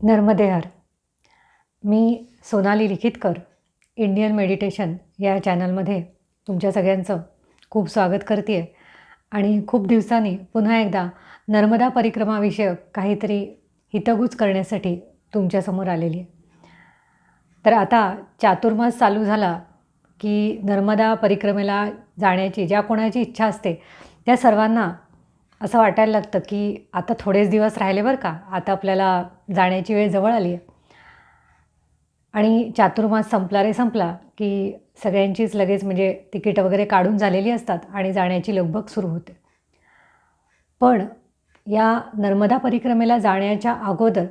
नर्मदेहर. मी Sonali Likhitkar Indian meditation या चॅनलमध्ये तुमच्या सगळ्यांचं खूप स्वागत करते आहे आणि खूप दिवसांनी पुन्हा एकदा नर्मदा परिक्रमाविषयक काहीतरी हितगुज करण्यासाठी तुमच्यासमोर आलेली आहे तर आता चातुर्मास चालू झाला की नर्मदा परिक्रमेला जाण्याची ज्या कोणाची इच्छा असते त्या सर्वांना असं वाटायला लागतं की आता थोडेच दिवस राहिले बरं का आता आपल्याला जाण्याची वेळ जवळ आली आहे. आणि चातुर्मास संपला रे संपला की सगळ्यांचीच लगेच म्हणजे तिकीट वगैरे काढून झालेली असतात आणि जाण्याची लगबग सुरू होते. पण या नर्मदा परिक्रमेला जाण्याच्या अगोदर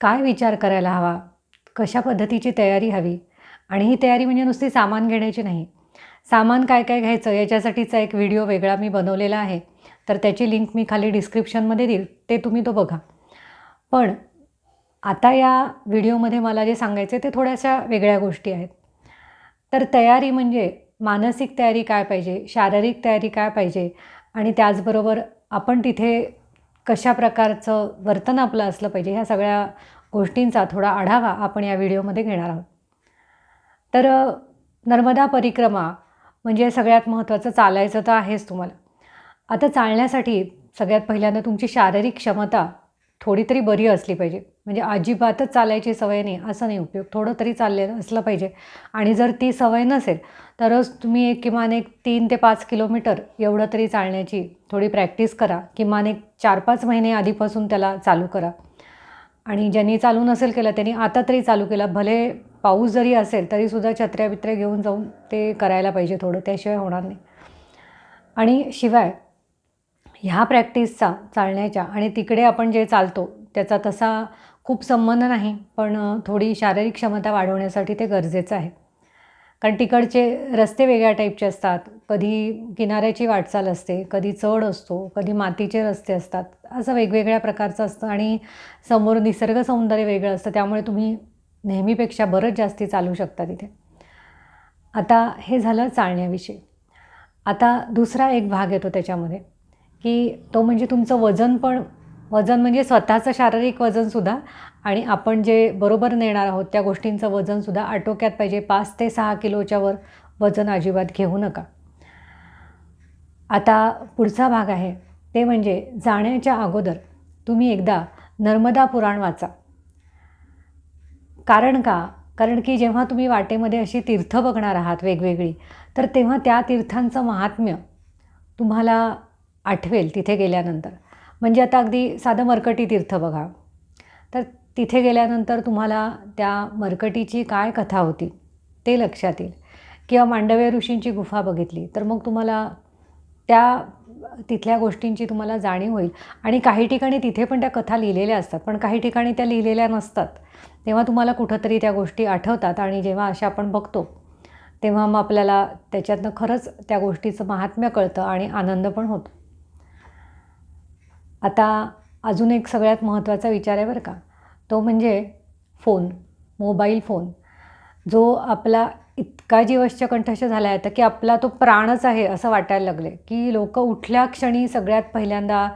काय विचार करायला हवा? कशा पद्धतीची तयारी हवी? आणि ही तयारी म्हणजे नुसती सामान घेण्याची नाही. सामान काय काय घ्यायचं याच्यासाठीचा एक व्हिडिओ वेगळा मी बनवलेला आहे. तर त्याची लिंक मी खाली डिस्क्रिप्शनमध्ये देईल. ते तुम्ही तो बघा. पण आता या व्हिडिओमध्ये मला जे सांगायचं आहे ते थोड्याशा वेगळ्या गोष्टी आहेत. तर तयारी म्हणजे मानसिक तयारी काय पाहिजे शारीरिक तयारी काय पाहिजे आणि त्याचबरोबर आपण तिथे कशा प्रकारचं वर्तन आपलं असलं पाहिजे ह्या सगळ्या गोष्टींचा थोडा आढावा आपण या व्हिडिओमध्ये घेणार आहोत. तर नर्मदा परिक्रमा म्हणजे सगळ्यात महत्त्वाचं चालायचं तर आहेच तुम्हाला. आता चालण्यासाठी सगळ्यात पहिल्यांदा तुमची शारीरिक क्षमता थोडी तरी बरी असली पाहिजे. म्हणजे अजिबातच चालायची सवय नाही असं नाही उपयोग. थोडं तरी चाललेलं असलं पाहिजे. आणि जर ती सवय नसेल तरच तुम्ही एक किमान एक तीन ते पाच किलोमीटर एवढं तरी चालण्याची थोडी प्रॅक्टिस करा. किमान एक चार पाच महिने आधीपासून त्याला चालू करा. आणि ज्यांनी चालू नसेल केलं त्यांनी आता तरी चालू केलं. भले पाऊस जरी असेल तरीसुद्धा छत्र्या बित्र्या घेऊन जाऊन ते करायला पाहिजे थोडं. त्याशिवाय होणार नाही. आणि शिवाय ह्या प्रॅक्टिसचा चालण्याच्या आणि तिकडे आपण जे चालतो त्याचा तसा खूप संबंध नाही पण थोडी शारीरिक क्षमता वाढवण्यासाठी ते गरजेचं आहे. कारण तिकडचे रस्ते वेगळ्या टाईपचे असतात. कधी किनाऱ्याची वाटचाल असते कधी चढ असतो कधी मातीचे रस्ते असतात. असं वेगवेगळ्या प्रकारचं असतं आणि समोर निसर्ग सौंदर्य वेगळं असतं त्यामुळे तुम्ही नेहमीपेक्षा बरंच जास्ती चालू शकता तिथे. आता हे झालं चालण्याविषयी. आता दुसरा एक भाग येतो त्याच्यामध्ये. की तो म्हणजे तुमचं वजन पण वजन म्हणजे स्वतःचं शारीरिक वजनसुद्धा आणि आपण जे बरोबर नेणार आहोत त्या गोष्टींचं वजनसुद्धा आटोक्यात पाहिजे. पाच ते सहा किलोच्या वर वजन अजिबात घेऊ नका. आता पुढचा भाग आहे. ते म्हणजे जाण्याच्या अगोदर तुम्ही एकदा नर्मदा पुराण वाचा. कारण का? कारण की जेव्हा तुम्ही वाटेमध्ये अशी तीर्थ बघणार आहात वेगवेगळी तर तेव्हा त्या तीर्थांचं महात्म्य तुम्हाला आठवेल तिथे गेल्यानंतर. म्हणजे आता अगदी साधं मरकटी तीर्थ बघा. तर तिथे गेल्यानंतर तुम्हाला त्या मरकटीची काय कथा होती ते लक्षात येईल. किंवा मांडव्य ऋषींची गुफा बघितली तर मग तुम्हाला त्या तिथल्या गोष्टींची तुम्हाला जाणीव होईल. आणि काही ठिकाणी तिथे पण त्या कथा लिहिलेल्या असतात पण काही ठिकाणी त्या लिहिलेल्या नसतात. तेव्हा तुम्हाला कुठंतरी त्या गोष्टी आठवतात आणि जेव्हा अशा आपण बघतो तेव्हा मग आपल्याला त्याच्यातनं खरंच त्या गोष्टीचं महात्म्य कळतं आणि आनंद पण होतो. आता अजून एक सगळ्यात महत्त्वाचा विचार आहे बरं का. तो म्हणजे फोन मोबाईल फोन. जो आपला इतका जीवश्च कंठश झाला आहे तर की आपला तो प्राणच आहे असं वाटायला लागले की लोक उठल्या क्षणी सगळ्यात पहिल्यांदा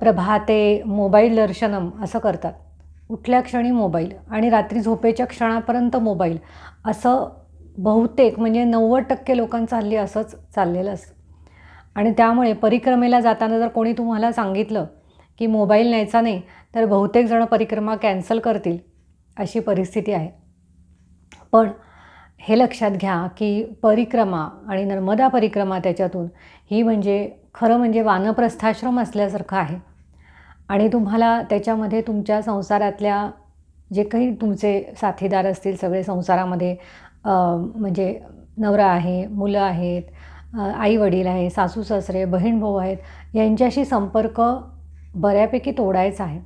प्रभाते मोबाईल दर्शनम असं करतात. उठल्या क्षणी मोबाईल आणि रात्री झोपेच्या क्षणापर्यंत मोबाईल असं बहुतेक म्हणजे नव्वद टक्के लोकांचं हल्ली असंच चाललेलं असतं. आणि त्यामुळे परिक्रमेला जाताना जर कोणी तुम्हाला सांगितलं की मोबाईल न्यायचा नाही तर बहुतेक जणं परिक्रमा कॅन्सल करतील अशी परिस्थिती आहे. पण हे लक्षात घ्या की परिक्रमा आणि नर्मदा परिक्रमा त्याच्यातून ही म्हणजे खरं म्हणजे वानप्रस्थाश्रम असल्यासारखं आहे. आणि तुम्हाला त्याच्यामध्ये तुमच्या संसारातल्या जे काही तुमचे साथीदार असतील सगळे संसारामध्ये म्हणजे नवरा आहे मुलं आहेत आई वडील आहे सासू सासरे बहीण भाऊ आहेत यांच्याशी संपर्क बऱ्यापैकी तोडायचा आहे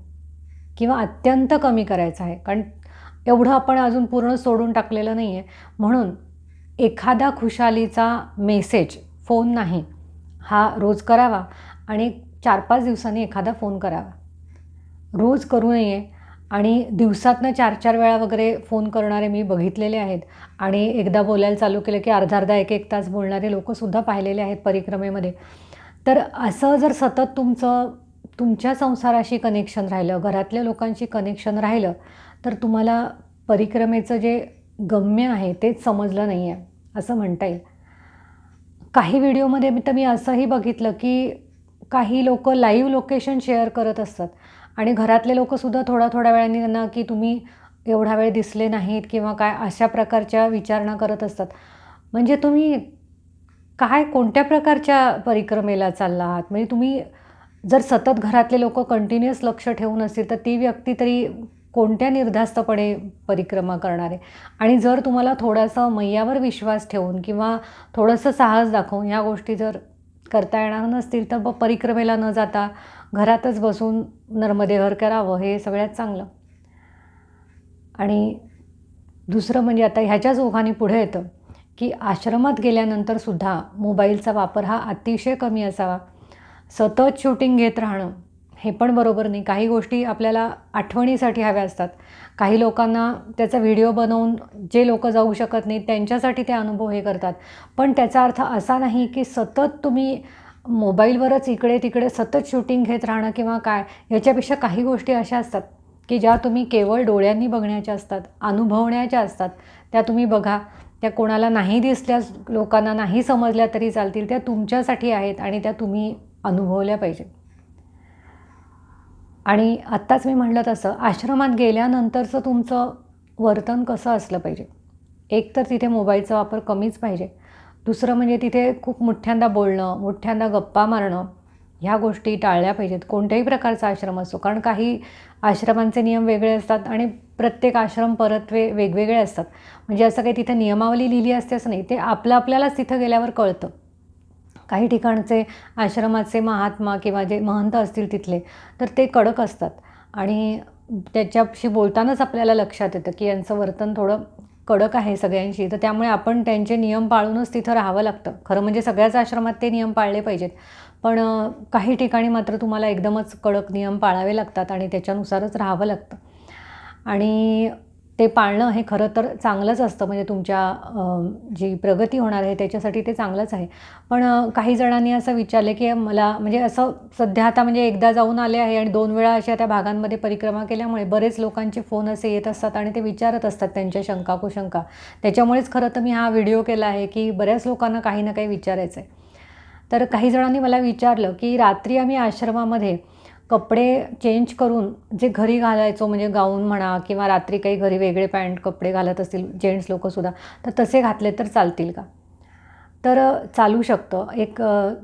किंवा अत्यंत कमी करायचा आहे. कारण एवढं आपण अजून पूर्ण सोडून टाकलेलं नाही आहे म्हणून एखादा खुशालीचा मेसेज फोन नाही हा रोज करावा आणि चार पाच दिवसांनी एखादा फोन करावा. रोज करू नये आणि दिवसातनं चार चार वेळा वगैरे फोन करणारे मी बघितलेले आहेत. आणि एकदा बोलायला चालू केलं की अर्धा अर्धा एक एक तास बोलणारे लोकंसुद्धा पाहिलेले आहेत परिक्रमेमध्ये. तर असं जर सतत तुमचं तुमच्या संसाराशी कनेक्शन राहिलं घरातल्या लोकांशी कनेक्शन राहिलं तर तुम्हाला परिक्रमेचं जे गम्य आहे तेच समजलं नाही आहे असं म्हणता येईल. काही व्हिडिओमध्ये तर मी असंही बघितलं की काही लोक लाईव्ह लोकेशन शेअर करत असतात. आणि घरातले लोकंसुद्धा थोड्या थोड्या वेळाने त्यांना की तुम्ही एवढा वेळ दिसले नाहीत किंवा काय अशा प्रकारच्या विचारणा करत असतात. म्हणजे तुम्ही काय कोणत्या प्रकारच्या परिक्रमेला चालला आहात म्हणजे तुम्ही जर सतत घरातले लोक कंटिन्युअस लक्ष ठेवून असतील तर ती व्यक्ती तरी कोणत्या निर्धास्तपणे परिक्रमा करणार? आहे आणि जर तुम्हाला थोडासा मैयावर विश्वास ठेवून किंवा थोडंसं साहस दाखवून ह्या गोष्टी जर करता येणार नसतील तर परिक्रमेला न जाता घरातच बसून नर्मदेहर करावं हे सगळ्यात चांगलं. आणि दुसरं म्हणजे आता ह्याच्याच ओघाने पुढे येतं की आश्रमात गेल्यानंतरसुद्धा मोबाईलचा वापर हा अतिशय कमी असावा. सतत शूटिंग घेत राहणं हे पण बरोबर नाही. काही गोष्टी आपल्याला आठवणीसाठी हव्या असतात. काही लोकांना त्याचा व्हिडिओ बनवून जे लोक जाऊ शकत नाहीत त्यांच्यासाठी ते अनुभव हे करतात. पण त्याचा अर्थ असा नाही की सतत तुम्ही मोबाईलवरच इकडे तिकडे सतत शूटिंग घेत राहणं किंवा काय याच्यापेक्षा काही गोष्टी अशा असतात की ज्या तुम्ही केवळ डोळ्यांनी बघण्याच्या असतात अनुभवण्याच्या असतात. त्या तुम्ही बघा. त्या कोणाला नाही दिसल्या लोकांना नाही समजल्या तरी चालतील. त्या तुमच्यासाठी आहेत आणि त्या तुम्ही अनुभवल्या पाहिजेत आणि आत्ताच मी म्हटलं तसं आश्रमात गेल्यानंतरचं तुमचं वर्तन कसं असलं पाहिजे? एक तर तिथे मोबाईलचा वापर कमीच पाहिजे. दुसरं म्हणजे तिथे खूप मोठ्यांदा बोलणं मोठ्यांदा गप्पा मारणं ह्या गोष्टी टाळल्या पाहिजेत. कोणत्याही प्रकारचा आश्रम असतो कारण काही आश्रमांचे नियम वेगळे असतात आणि प्रत्येक आश्रम परतवे वेगवेगळे असतात. म्हणजे असं काही तिथे नियमावली लिहिली असते असं नाही ते आपलं आपल्यालाच तिथं गेल्यावर कळतं. काही ठिकाणचे आश्रमाचे महात्मा किंवा जे महंत असतील तिथले तर ते कडक असतात. आणि त्याच्याशी बोलतानाच आपल्याला लक्षात येतं की यांचं वर्तन थोडं कडक आहे सगळ्यांशी. तर त्यामुळे आपण त्यांचे नियम पाळूनच तिथं राहावं लागतं. खरं म्हणजे सगळ्याच आश्रमात ते नियम पाळले पाहिजेत. पण काही ठिकाणी मात्र तुम्हाला एकदमच कडक नियम पाळावे लागतात आणि त्याच्यानुसारच राहावं लागतं. आणि ते पाळणं हे खरं तर चांगलंच असतं. म्हणजे तुमच्या जी प्रगती होणार आहे त्याच्यासाठी ते चांगलंच आहे. पण काही जणांनी असं विचारलं की मला म्हणजे असं सध्या आता म्हणजे एकदा जाऊन आले आहे आणि दोन वेळा अशा त्या भागांमध्ये परिक्रमा केल्यामुळे बरेच लोकांचे फोन असे येत असतात आणि ते विचारत असतात त्यांच्या शंका कुशंका त्याच्यामुळेच खरं तर मी हा व्हिडिओ केला आहे की बऱ्याच लोकांना काही ना काही विचारायचं आहे तर काही जणांनी मला विचारलं की रात्री आम्ही आश्रमामध्ये कपडे चेंज करून जे घरी घालायचो म्हणजे गाऊन म्हणा किंवा रात्री काही घरी वेगळे पॅन्ट कपडे घालत असतील जेंट्स लोकंसुद्धा तर तसे घातले तर चालतील का? तर चालू शकतं. एक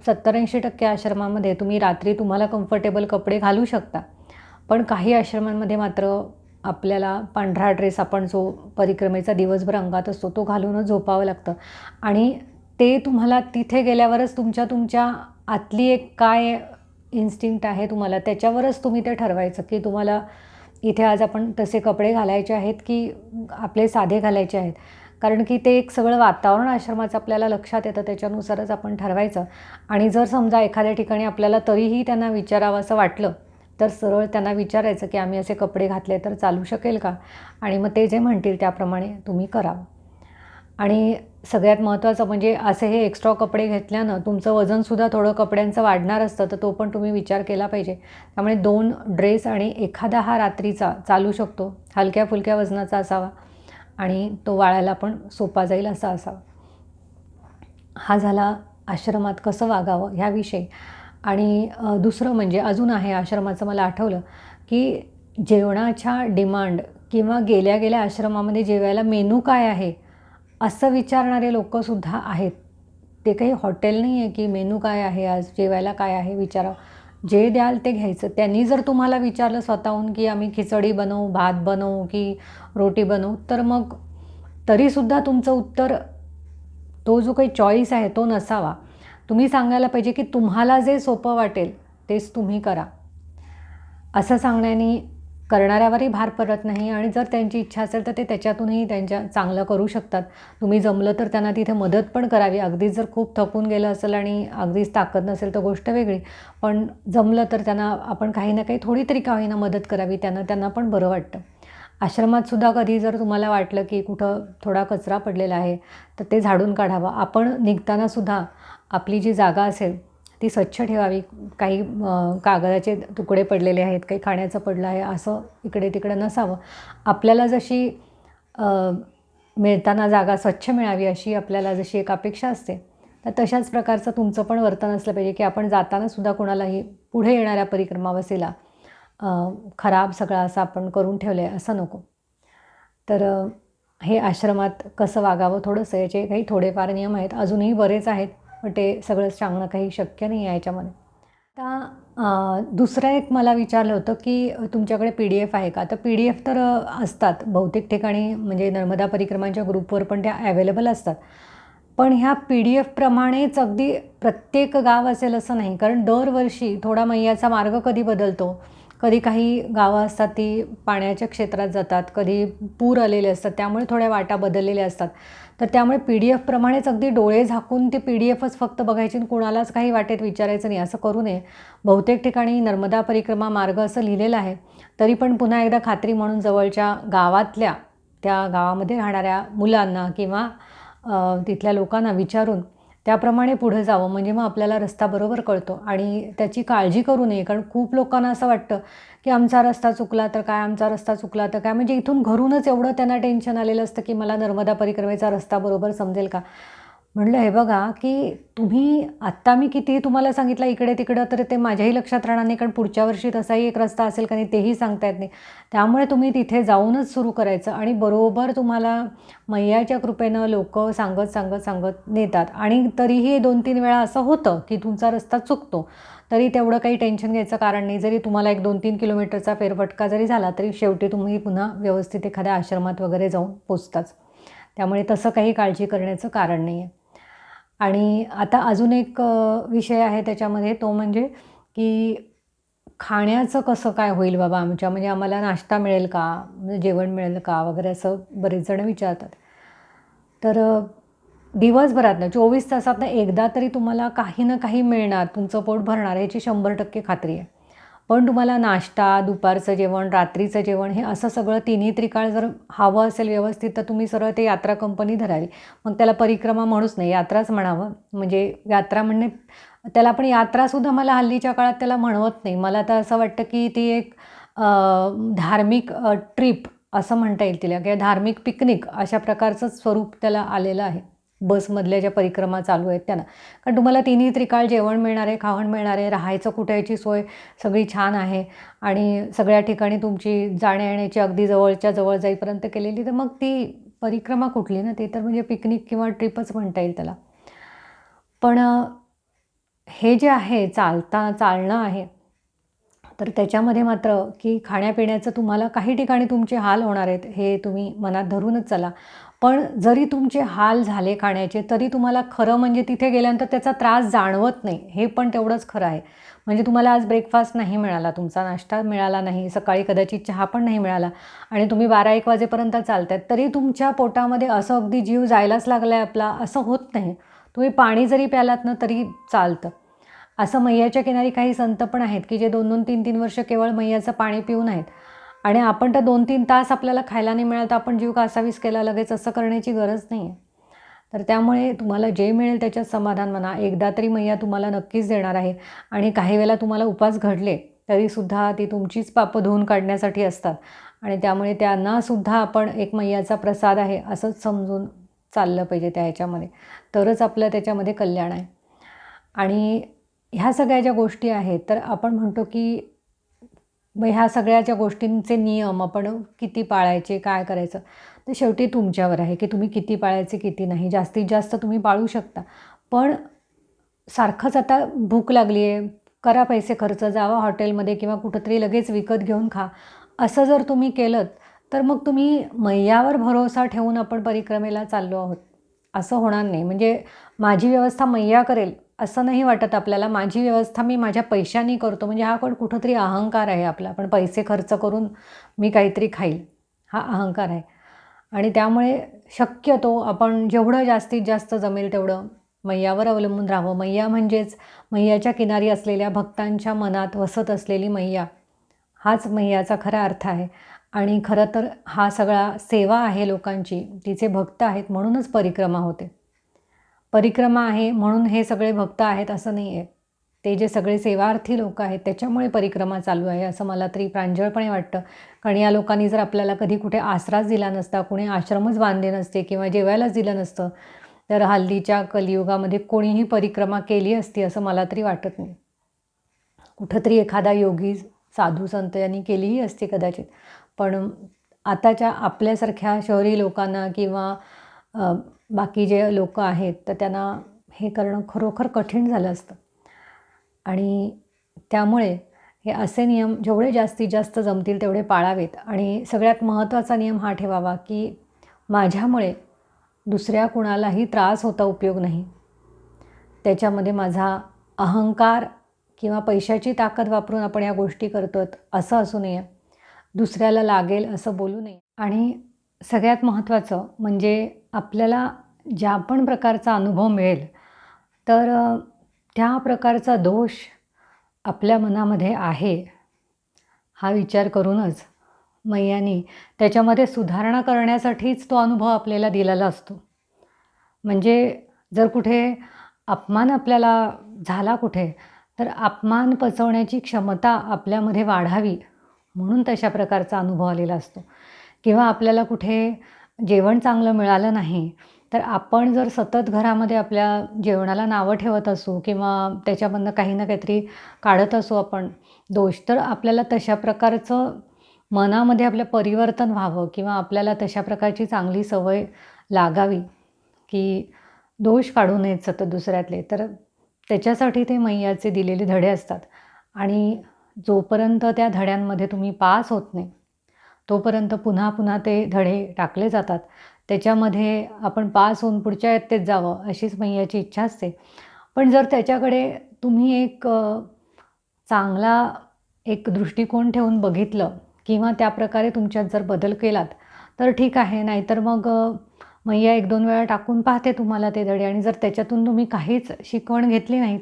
सत्तर ऐंशी टक्के आश्रमामध्ये तुम्ही रात्री तुम्हाला कम्फर्टेबल कपडे घालू शकता. पण काही आश्रमांमध्ये मात्र आपल्याला पांढरा ड्रेस आपण जो परिक्रमेचा दिवसभर अंगात असतो तो घालूनच झोपावं लागतं. आणि ते तुम्हाला तिथे गेल्यावरच तुमच्या तुमच्या आतली एक काय इन्स्टिंक्ट आहे तुम्हाला त्याच्यावरच तुम्ही ते ठरवायचं की तुम्हाला इथे आज आपण तसे कपडे घालायचे आहेत की आपले साधे घालायचे आहेत. कारण की ते एक सगळं वातावरण आश्रमाचं आपल्याला लक्षात येतं त्याच्यानुसारच आपण ठरवायचं. आणि जर समजा एखाद्या ठिकाणी आपल्याला तरीही त्यांना विचारावं असं वाटलं तर सरळ त्यांना विचारायचं की आम्ही असे कपडे घातले तर चालू शकेल का? आणि मग ते जे म्हणतील त्याप्रमाणे तुम्ही करावं. आणि सगळ्यात महत्त्वाचं म्हणजे असे हे एक्स्ट्रा कपडे घेतल्यानं तुमचं वजनसुद्धा थोडं कपड्यांचं वाढणार असतं तर तो पण तुम्ही विचार केला पाहिजे. त्यामुळे दोन ड्रेस आणि एखादा हा रात्रीचा चालू शकतो. हलक्या फुलक्या वजनाचा असावा आणि तो वाळायला पण सोपा जाईल असा असावा. हा झाला आश्रमात कसं वागावं ह्याविषयी आणि दुसरं म्हणजे अजून आहे आश्रमाचं मला आठवलं की जेवणाच्या डिमांड किंवा गेल्या गेल्या आश्रमामध्ये जेवायला मेनू काय आहे? असं विचारणारे लोकंसुद्धा आहेत. ते काही हॉटेल नाही आहे की मेनू काय आहे आज जेवायला काय आहे विचारावं जे द्याल ते घ्यायचं. त्यांनी जर तुम्हाला विचारलं स्वतःहून की आम्ही खिचडी बनवू भात बनवू की रोटी बनवू तर मग तरीसुद्धा तुमचं उत्तर तो जो काही चॉईस आहे तो नसावा. तुम्ही सांगायला पाहिजे की तुम्हाला जे सोपं वाटेल तेच तुम्ही करा. असं सांगण्याने करणाऱ्यावरही भार पडत नाही आणि जर त्यांची इच्छा असेल तर ते त्याच्यातूनही त्यांच्या चांगलं करू शकतात. तुम्ही जमलं तर त्यांना तिथे मदत पण करावी. अगदीच जर खूप थकून गेलं असेल आणि अगदीच ताकद नसेल तर गोष्ट वेगळी. पण जमलं तर त्यांना आपण काही ना काही थोडी तरी काही ना मदत करावी. त्यांना त्यांना पण बरं वाटतं. आश्रमात सुद्धा कधी जर तुम्हाला वाटलं की कुठं थोडा कचरा पडलेला आहे तर ते झाडून काढावं. आपण निघतानासुद्धा आपली जी जागा असेल ती स्वच्छ ठेवावी. काही कागदाचे तुकडे पडलेले आहेत काही खाण्याचं पडलं आहे असं इकडे तिकडे नसावं. आपल्याला जशी मिळताना जागा स्वच्छ मिळावी अशी आपल्याला जशी एक अपेक्षा असते तर तशाच प्रकारचं तुमचं पण वर्तन असलं पाहिजे की आपण जातानासुद्धा कोणालाही पुढे येणाऱ्या परिक्रमावसेला खराब सगळं असं आपण करून ठेवलं आहे असं नको. तर हे आश्रमात कसं वागावं थोडंसं याचे काही थोडेफार नियम आहेत अजूनही बरेच आहेत. पण ते सगळं सांगणं काही शक्य नाही आहे याच्यामध्ये. आता दुसरं एक मला विचारलं होतं की तुमच्याकडे पी डी एफ आहे का? तर पी डी एफ तर असतात. बहुतेक ठिकाणी म्हणजे नर्मदा परिक्रमांच्या ग्रुपवर पण त्या ॲवेलेबल असतात. पण ह्या पी डी एफप्रमाणेच अगदी प्रत्येक गाव असेल असं नाही. कारण दरवर्षी थोडा मैयाचा मार्ग कधी बदलतो? कधी काही गावं असतात ती पाण्याच्या क्षेत्रात जातात कधी पूर आलेले असतात त्यामुळे थोड्या वाटा बदललेल्या असतात. तर त्यामुळे पी डी एफप्रमाणेच अगदी डोळे झाकून ती पी डी एफच फक्त बघायची आणि कुणालाच काही वाटेत विचारायचं नाही असं करू नये. बहुतेक ठिकाणी नर्मदा परिक्रमा मार्ग असं लिहिलेलं आहे तरी पण पुन्हा एकदा खात्री म्हणून जवळच्या गावातल्या त्या गावामध्ये राहणाऱ्या मुलांना किंवा तिथल्या लोकांना विचारून त्याप्रमाणे पुढे जावं. म्हणजे मग आपल्याला रस्ता बरोबर कळतो. आणि त्याची काळजी करू नये. कारण खूप लोकांना असं वाटतं की आमचा रस्ता चुकला तर काय आमचा रस्ता चुकला तर काय. म्हणजे इथून घरूनच एवढं त्यांना टेन्शन आलेलं असतं की मला नर्मदा परिक्रमेचा रस्ता बरोबर समजेल का? म्हणलं हे बघा की तुम्ही आत्ता मी कितीही तुम्हाला सांगितलं इकडे तिकडं तर ते माझ्याही लक्षात राहणार नाही कारण पुढच्या वर्षी तसाही एक रस्ता असेल का नाही तेही सांगता येत नाही. त्यामुळे तुम्ही तिथे जाऊनच सुरू करायचं आणि बरोबर तुम्हाला मैयाच्या कृपेनं लोक सांगत सांगत सांगत नेतात. आणि तरीही दोन तीन वेळा असं होतं की तुमचा रस्ता चुकतो तरी तेवढं काही टेन्शन घ्यायचं कारण नाही. जरी तुम्हाला एक दोन तीन किलोमीटरचा फेरफटका जरी झाला तरी शेवटी तुम्ही पुन्हा व्यवस्थित एखाद्या आश्रमात वगैरे जाऊन पोचताच. त्यामुळे तसं काही काळजी करण्याचं कारण नाही आहे आणि आता अजून एक विषय आहे त्याच्यामध्ये तो म्हणजे की खाण्याचं कसं काय होईल बाबा आमच्या म्हणजे आम्हाला नाश्ता मिळेल का? म्हणजे जेवण मिळेल का? वगैरे असं बरेच जण विचारतात. तर दिवसभरातनं चोवीस तासातनं एकदा तरी तुम्हाला काही ना काही मिळणार तुमचं पोट भरणार याची शंभर टक्के खात्री आहे. पण तुम्हाला नाश्ता दुपारचं जेवण रात्रीचं जेवण हे असं सगळं तिन्ही त्रिकाळ जर हवं असेल व्यवस्थित तर तुम्ही सरळ ते यात्रा कंपनी धरावी. मग त्याला परिक्रमा म्हणूच नाही यात्राच म्हणावं. म्हणजे यात्रा म्हणणे त्याला आपण यात्रासुद्धा मला हल्लीच्या काळात त्याला म्हणवत नाही. मला तर असं वाटतं की ती एक धार्मिक ट्रिप असं म्हणता येईल तिला किंवा धार्मिक पिकनिक अशा प्रकारचं स्वरूप त्याला आलेलं आहे. बसमधल्या ज्या परिक्रमा चालू आहेत त्यांना. कारण तुम्हाला तिन्ही त्रिकाळ जेवण मिळणार आहे खावण मिळणार आहे राहायचं कुठायची सोय सगळी छान आहे. आणि सगळ्या ठिकाणी तुमची जाण्या येण्याची अगदी जवळच्या जवळ जाईपर्यंत केलेली तर मग ती परिक्रमा कुठली ना ते तर म्हणजे पिकनिक किंवा ट्रिपच म्हणता येईल त्याला. पण हे जे आहे चालता चालणं आहे तर त्याच्यामध्ये मात्र की खाण्यापिण्याचं तुम्हाला काही ठिकाणी तुमचे हाल होणार आहेत हे तुम्ही मनात धरूनच चला. पण जरी तुमचे हाल झाले खाण्याचे तरी तुम्हाला खरं म्हणजे तिथे गेल्यानंतर त्याचा त्रास जाणवत नाही. हे पण तेवढंच खरं आहे. म्हणजे तुम्हाला आज ब्रेकफास्ट नाही मिळाला तुमचा नाश्ता मिळाला नाही सकाळी कदाचित चहा पण नाही मिळाला आणि तुम्ही बारा एक वाजेपर्यंत चालतात तरी तुमच्या पोटामध्ये असं अगदी जीव जायलाच लागला आहे आपला असं होत नाही. तुम्ही पाणी जरी प्यालात ना तरी चालतं. असं मैयाच्या किनारी काही संत पण आहेत की जे दोन दोन तीन तीन वर्ष केवळ मैयाचं पाणी पिऊन आहेत. आणि आपण तर दोन तीन तास आपल्याला खायला नाही मिळालं तर आपण जीव कासावीस केला लगेच असं करण्याची गरज नाही आहे तर त्यामुळे तुम्हाला जे मिळेल त्याच्यात समाधान म्हणा. एकदा तरी मैया तुम्हाला नक्कीच देणार आहे. आणि काही वेळेला तुम्हाला उपास घडले तरीसुद्धा ती तुमचीच पापं धुवून काढण्यासाठी असतात. आणि त्यामुळे त्यांनासुद्धा आपण एक मैयाचा प्रसाद आहे असंच समजून चाललं पाहिजे त्या ह्याच्यामध्ये. तरच आपलं त्याच्यामध्ये कल्याण आहे. आणि ह्या सगळ्या ज्या गोष्टी आहेत तर आपण म्हणतो की मग ह्या सगळ्या ज्या गोष्टींचे नियम आपण किती पाळायचे काय करायचं? तर शेवटी तुमच्यावर आहे की तुम्ही किती पाळायचे किती नाही. जास्तीत जास्त तुम्ही पाळू शकता. पण सारखंच आता भूक लागली आहे करा पैसे खर्च जावा हॉटेलमध्ये किंवा कुठंतरी लगेच विकत घेऊन खा. असं जर तुम्ही केलं तर मग तुम्ही मैयावर भरोसा ठेवून आपण परिक्रमेला चाललो आहोत. असं होणार नाही. म्हणजे माझी व्यवस्था मैया करेल असं नाही वाटत आपल्याला. माझी व्यवस्था मी माझ्या पैशानी करतो. म्हणजे हा पण कुठंतरी अहंकार आहे आपला. पण पैसे खर्च करून मी काहीतरी खाईल. हा अहंकार आहे. आणि त्यामुळे शक्यतो आपण जेवढं जास्तीत जास्त जमेल तेवढं मैयावर अवलंबून राहावं. मैया म्हणजेच मैयाच्या किनारी असलेल्या भक्तांच्या मनात वसत असलेली मैया. हाच मैयाचा खरा अर्थ आहे. आणि खरं तर हा सगळा सेवा आहे लोकांची. तिचे भक्त आहेत म्हणूनच परिक्रमा होते. परिक्रमा आहे म्हणून हे सगळे भक्त आहेत असं नाही आहे ते जे सगळे सेवार्थी लोक आहेत त्याच्यामुळे परिक्रमा चालू आहे असं मला तरी प्रांजळपणे वाटतं. कारण या लोकांनी जर आपल्याला कधी कुठे आसराच दिला नसता कुणी आश्रमच बांधले नसते किंवा जेवायलाच दिलं नसतं तर हल्लीच्या कलियुगामध्ये कोणीही परिक्रमा केली असती असं मला तरी वाटत नाही. कुठंतरी एखादा योगी साधू संत यांनी केलीही असती कदाचित. पण आताच्या आपल्यासारख्या शहरी लोकांना किंवा बाकी जे लोक आहेत तर त्यांना हे करणं खरोखर कठीण झालं असतं. आणि त्यामुळे हे असे नियम जेवढे जास्तीत जास्त जमतील तेवढे पाळावेत. आणि सगळ्यात महत्त्वाचा नियम हा ठेवावा की माझ्यामुळे दुसऱ्या कुणालाही त्रास होता उपयोग नाही. त्याच्यामध्ये माझा अहंकार किंवा पैशाची ताकद वापरून आपण या गोष्टी करतो असं असू नये. दुसऱ्याला लागेल असं बोलू नये. आणि सगळ्यात महत्त्वाचं म्हणजे आपल्याला ज्या पण प्रकारचा अनुभव मिळेल तर त्या प्रकारचा दोष आपल्या मनामध्ये आहे हा विचार करूनच मैयानी त्याच्यामध्ये सुधारणा करण्यासाठीच तो अनुभव आपल्याला दिलेला असतो. म्हणजे जर कुठे अपमान आपल्याला झाला कुठे तर अपमान पचवण्याची क्षमता आपल्यामध्ये वाढावी म्हणून तशा प्रकारचा अनुभव आलेला असतो. किंवा आपल्याला कुठे जेवण चांगलं मिळालं नाही तर आपण जर सतत घरामध्ये आपल्या जेवणाला नावं ठेवत असू किंवा त्याच्यामधनं काही ना काहीतरी काढत असू आपण दोष तर आपल्याला तशा प्रकारचं मनामध्ये आपलं परिवर्तन व्हावं किंवा आपल्याला तशा प्रकारची चांगली सवय लागावी की दोष काढू नयेत सतत दुसऱ्यातले. तर त्याच्यासाठी ते मैयाचे दिलेले धडे असतात आणि जोपर्यंत त्या धड्यांमध्ये तुम्ही पास होत नाही तोपर्यंत पुन्हा पुन्हा ते धडे टाकले जातात. त्याच्यामध्ये आपण पास होऊन पुढच्या इयत्तेत जावं अशीच मैयाची इच्छा असते. पण जर त्याच्याकडे तुम्ही एक चांगला एक दृष्टिकोन ठेवून बघितलं किंवा त्या प्रकारे तुमच्यात जर बदल केलात तर ठीक आहे. नाहीतर मग मैया एक दोन वेळा टाकून पाहते तुम्हाला ते धडे आणि जर त्याच्यातून तुम्ही काहीच शिकवण घेतली नाहीत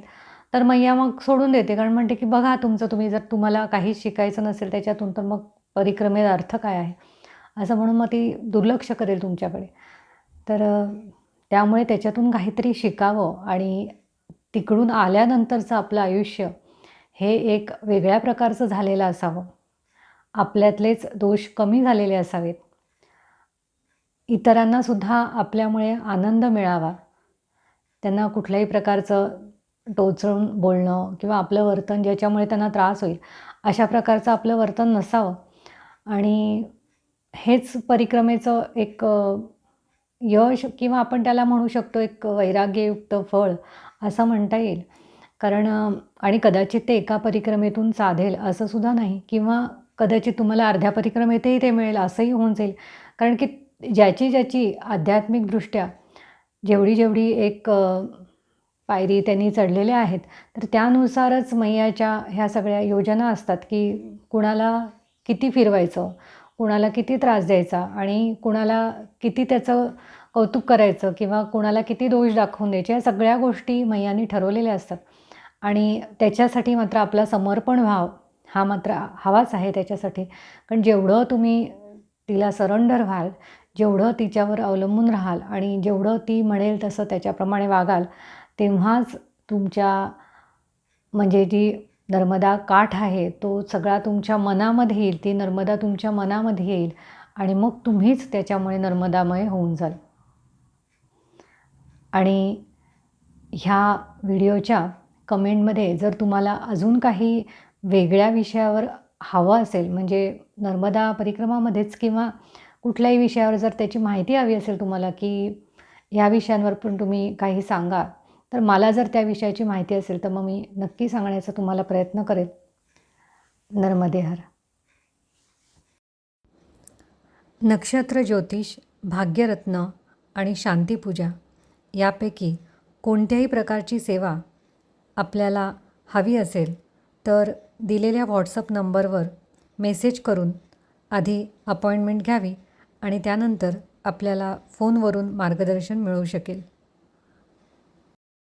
तर मैया मग सोडून देते. कारण म्हणते की बघा तुमचं तुम्ही जर तुम्हाला काहीच शिकायचं नसेल त्याच्यातून तर मग परिक्रमेत अर्थ काय आहे? असं म्हणून मग ती दुर्लक्ष करेल तुमच्याकडे. तर त्यामुळे त्याच्यातून काहीतरी शिकावं आणि तिकडून आल्यानंतरचं आपलं आयुष्य हे एक वेगळ्या प्रकारचं झालेलं असावं. आपल्यातलेच दोष कमी झालेले असावेत. इतरांनासुद्धा आपल्यामुळे आनंद मिळावा. त्यांना कुठल्याही प्रकारचं टोचून बोलणं किंवा आपलं वर्तन ज्याच्यामुळे त्यांना त्रास होईल अशा प्रकारचं आपलं वर्तन नसावं. आणि हेच परिक्रमेचं एक यश किंवा आपण त्याला म्हणू शकतो एक वैराग्ययुक्त फळ असं म्हणता येईल. कारण आणि कदाचित ते एका परिक्रमेतून साधेल असं सुद्धा नाही. किंवा कदाचित तुम्हाला अर्ध्या परिक्रमेतही ते मिळेल असंही होऊन जाईल. कारण की ज्याची ज्याची आध्यात्मिकदृष्ट्या जेवढी जेवढी एक पायरी त्यांनी चढलेल्या आहेत तर त्यानुसारच मैयाच्या ह्या सगळ्या योजना असतात की कुणाला किती फिरवायचं कुणाला किती त्रास द्यायचा आणि कुणाला किती त्याचं कौतुक करायचं किंवा कुणाला किती दोष दाखवून द्यायचे या सगळ्या गोष्टी मैयांनी ठरवलेल्या असतात. आणि त्याच्यासाठी मात्र आपला समर्पण व्हाव हा मात्र हवाच आहे त्याच्यासाठी. कारण जेवढं तुम्ही तिला सरेंडर व्हाल जेवढं तिच्यावर अवलंबून राहाल आणि जेवढं ती म्हणेल तसं त्याच्याप्रमाणे वागाल तेव्हाच तुमच्या म्हणजे जी नर्मदा काठ आहे तो सगळा तुमच्या मनामध्ये येईल ती नर्मदा तुमच्या मनामध्ये येईल आणि मग तुम्हीच त्याच्यामुळे नर्मदामय होऊन जाल. आणि ह्या व्हिडिओच्या कमेंटमध्ये जर तुम्हाला अजून काही वेगळ्या विषयावर हवं असेल म्हणजे नर्मदा परिक्रमामध्येच किंवा कुठल्याही विषयावर जर त्याची माहिती हवी असेल तुम्हाला की ह्या विषयांवर पण तुम्ही काही सांगा तर मला जर त्या विषयाची माहिती असेल तर मग मी नक्की सांगण्याचा तुम्हाला प्रयत्न करेल नर्मदेहर. नक्षत्र ज्योतिष भाग्यरत्न आणि शांतीपूजा यापैकी कोणत्याही प्रकारची सेवा आपल्याला हवी असेल तर दिलेल्या व्हॉट्सअप नंबरवर मेसेज करून आधी अपॉइंटमेंट घ्यावी आणि त्यानंतर आपल्याला फोनवरून मार्गदर्शन मिळू शकेल.